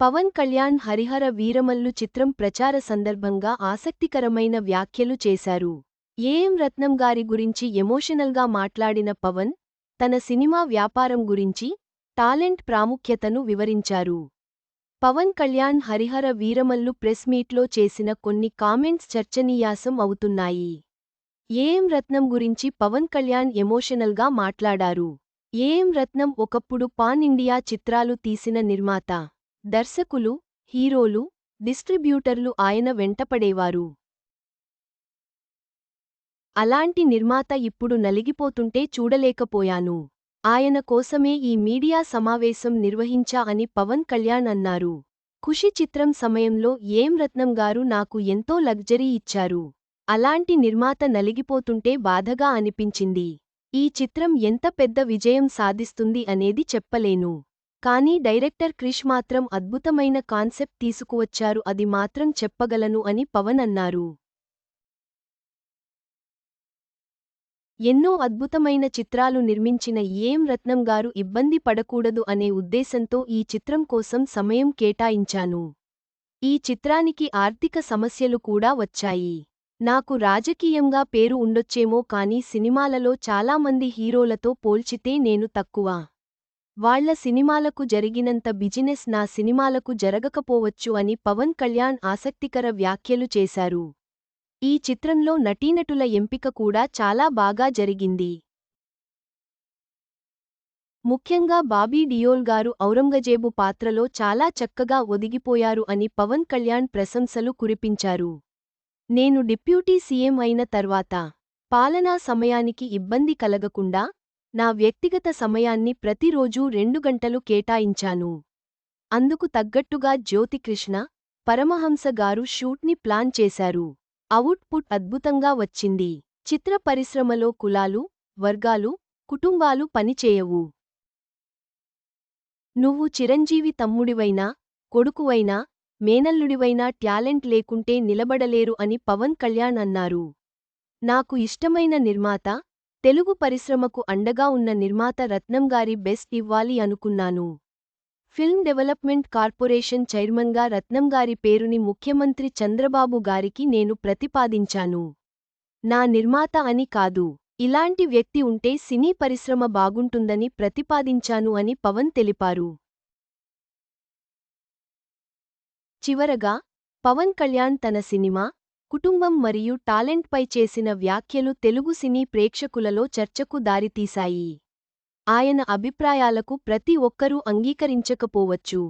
పవన్ కళ్యాణ్ హరిహర వీరమల్లు చిత్రం ప్రచార సందర్భంగా ఆసక్తికరమైన వ్యాఖ్యలు చేశారు. ఏఎం రత్నం గారి గురించి ఎమోషనల్గా మాట్లాడిన పవన్ తన సినిమా వ్యాపారం గురించి టాలెంట్ ప్రాముఖ్యతను వివరించారు. పవన్ కళ్యాణ్ హరిహర వీరమల్లు ప్రెస్ మీట్లో చేసిన కొన్ని కామెంట్స్ చర్చనీయాసం అవుతున్నాయి. ఏఎం రత్నం గురించి పవన్ కళ్యాణ్ ఎమోషనల్గా మాట్లాడారు. ఏఎం రత్నం ఒకప్పుడు పాన్ ఇండియా చిత్రాలు తీసిన నిర్మాత. దర్శకులు హీరోలు డిస్ట్రిబ్యూటర్లు ఆయన వెంటపడేవారు. అలాంటి నిర్మాత ఇప్పుడు నలిగిపోతుంటే చూడలేకపోయాను. ఆయన కోసమే ఈ మీడియా సమావేశం నిర్వహించా అని పవన్ కళ్యాణ్ అన్నారు. ఖుషి చిత్రం సమయంలో ఏం రత్నం గారు నాకు ఎంతో లగ్జరీ ఇచ్చారు. అలాంటి నిర్మాత నలిగిపోతుంటే బాధగా అనిపించింది. ఈ చిత్రం ఎంత పెద్ద విజయం సాధిస్తుంది అనేది చెప్పలేను. కానీ డైరెక్టర్ క్రిష్ మాత్రం అద్భుతమైన కాన్సెప్ట్ తీసుకువచ్చారు అది మాత్రం చెప్పగలను అని పవన్ అన్నారు. ఎన్నో అద్భుతమైన చిత్రాలు నిర్మించిన ఏం రత్నం గారు ఇబ్బంది పడకూడదు అనే ఉద్దేశంతో ఈ చిత్రం కోసం సమయం కేటాయించాను. ఈ చిత్రానికి ఆర్థిక సమస్యలు కూడా వచ్చాయి. నాకు రాజకీయంగా పేరు ఉండొచ్చేమో కానీ సినిమాలలో చాలామంది హీరోలతో పోల్చితే నేను తక్కువ. వాళ్ళ సినిమాలకు జరిగినంత బిజినెస్ నా సినిమాలకు జరగకపోవచ్చు అని పవన్ కళ్యాణ్ ఆసక్తికర వ్యాఖ్యలు చేశారు. ఈ చిత్రంలో నటీనటుల ఎంపిక కూడా చాలా బాగా జరిగింది. ముఖ్యంగా బాబీ డియోల్ గారు ఔరంగజేబు పాత్రలో చాలా చక్కగా ఒదిగిపోయారు అని పవన్ కళ్యాణ్ ప్రశంసలు కురిపించారు. నేను డిప్యూటీ సీఎం అయిన తర్వాత పాలనా సమయానికి ఇబ్బంది కలగకుండా నా వ్యక్తిగత సమయాన్ని ప్రతిరోజూ రెండు గంటలు కేటాయించాను. అందుకు తగ్గట్టుగా జ్యోతికృష్ణ పరమహంస గారు షూట్ని ప్లాన్ చేశారు. అవుట్పుట్ అద్భుతంగా వచ్చింది. చిత్ర పరిశ్రమలో కులాలు వర్గాలు కుటుంబాలు పనిచేయవు. నువ్వు చిరంజీవి తమ్ముడివైనా కొడుకువైనా మేనల్లుడివైనా ట్యాలెంట్ లేకుంటే నిలబడలేరు అని పవన్ కళ్యాణ్ అన్నారు. నాకు ఇష్టమైన నిర్మాత తెలుగు పరిశ్రమకు అండగా ఉన్న నిర్మాత రత్నంగారి బెస్ట్ ఇవ్వాలి అనుకున్నాను. ఫిల్మ్ డెవలప్మెంట్ కార్పొరేషన్ చైర్మన్గా రత్నంగారి పేరుని ముఖ్యమంత్రి చంద్రబాబు గారికి నేను ప్రతిపాదించాను. నా నిర్మాత అని కాదు ఇలాంటి వ్యక్తి ఉంటే సినీ పరిశ్రమ బాగుంటుందని ప్రతిపాదించాను అని పవన్ తెలిపారు. చివరగా పవన్ కళ్యాణ్ తన సినిమా కుటుంబం మరియు టాలెంట్పై చేసిన వ్యాఖ్యలు తెలుగు సినీ ప్రేక్షకులలో చర్చకు దారితీశాయి. ఆయన అభిప్రాయాలకు ప్రతి ఒక్కరూ అంగీకరించకపోవచ్చు.